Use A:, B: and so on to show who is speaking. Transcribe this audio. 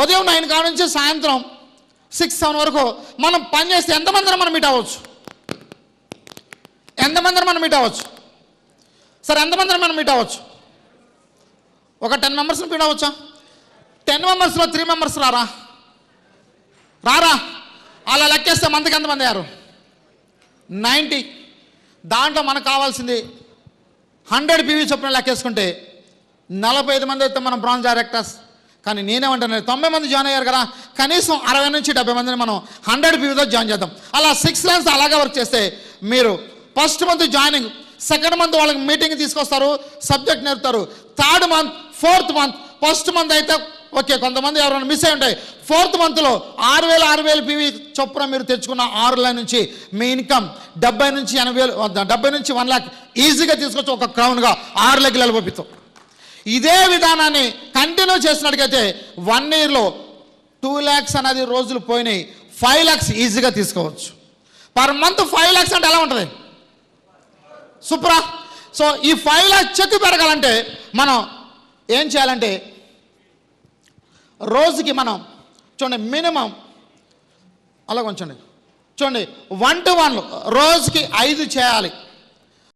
A: ఉదయం నైన్ కాడ నుంచి సాయంత్రం సిక్స్ సెవెన్ వరకు మనం పని చేస్తే ఎంతమందిని మనం మీట్ అవ్వచ్చు? ఎంతమందిని మనం మీట్ అవ్వచ్చు? సరే ఎంతమందిని మనం మీట్ అవ్వచ్చు? ఒక టెన్ మెంబర్స్ని మీట్ అవ్వచ్చా? టెన్ మెంబర్స్లో త్రీ మెంబర్స్ రారా? రారా? అలా లెక్కేస్తే మందికి ఎంతమంది అయ్యారు? నైంటీ. దాంట్లో మనకు కావాల్సింది హండ్రెడ్ పీవీ చొప్పున లెక్కేసుకుంటే నలభై ఐదు మంది అయితే మనం బ్రాంజ్ డైరెక్టర్స్ కానీ నేనేమంటాను తొంభై మంది జాయిన్ అయ్యారు కదా కనీసం అరవై నుంచి డెబ్బై మందిని మనం హండ్రెడ్ పీపుల్తో జాయిన్ చేద్దాం. అలా సిక్స్ లైన్స్ అలాగే వర్క్ చేస్తే మీరు first month joining second month వాళ్ళకి మీటింగ్ తీసుకొస్తారు సబ్జెక్ట్ నేర్పుతారు. Third month fourth month first month అయితే ఓకే కొంతమంది ఎవరైనా మిస్ అయి ఉంటాయి. ఫోర్త్ మంత్లో ఆరు వేలు ఆరు వేలు పీవీ చొప్పున మీరు తెచ్చుకున్న ఆరు లైన్ నుంచి మీ ఇన్కమ్ డెబ్బై నుంచి ఎనభై వేలు డెబ్బై నుంచి వన్ ల్యాక్ ఈజీగా తీసుకొచ్చి ఒక క్రౌన్గా ఆరు లెక్కలు పంపిస్తాం ఇదే విధానాన్ని కంటిన్యూ చేసినట్టుగైతే వన్ ఇయర్లో టూ ల్యాక్స్ అనేది రోజులు పోయినాయి. ఫైవ్ ల్యాక్స్ ఈజీగా తీసుకోవచ్చు. పర్ మంత్ ఫైవ్ ల్యాక్స్ అంటే ఎలా ఉంటుంది? సూపరా సో ఈ ఫైవ్ ల్యాక్స్ చెక్ పెరగాలంటే మనం ఏం చేయాలంటే రోజుకి మనం చూడండి మినిమం అలా కొంచండి చూడండి వన్ టు వన్ రోజుకి ఐదు చేయాలి.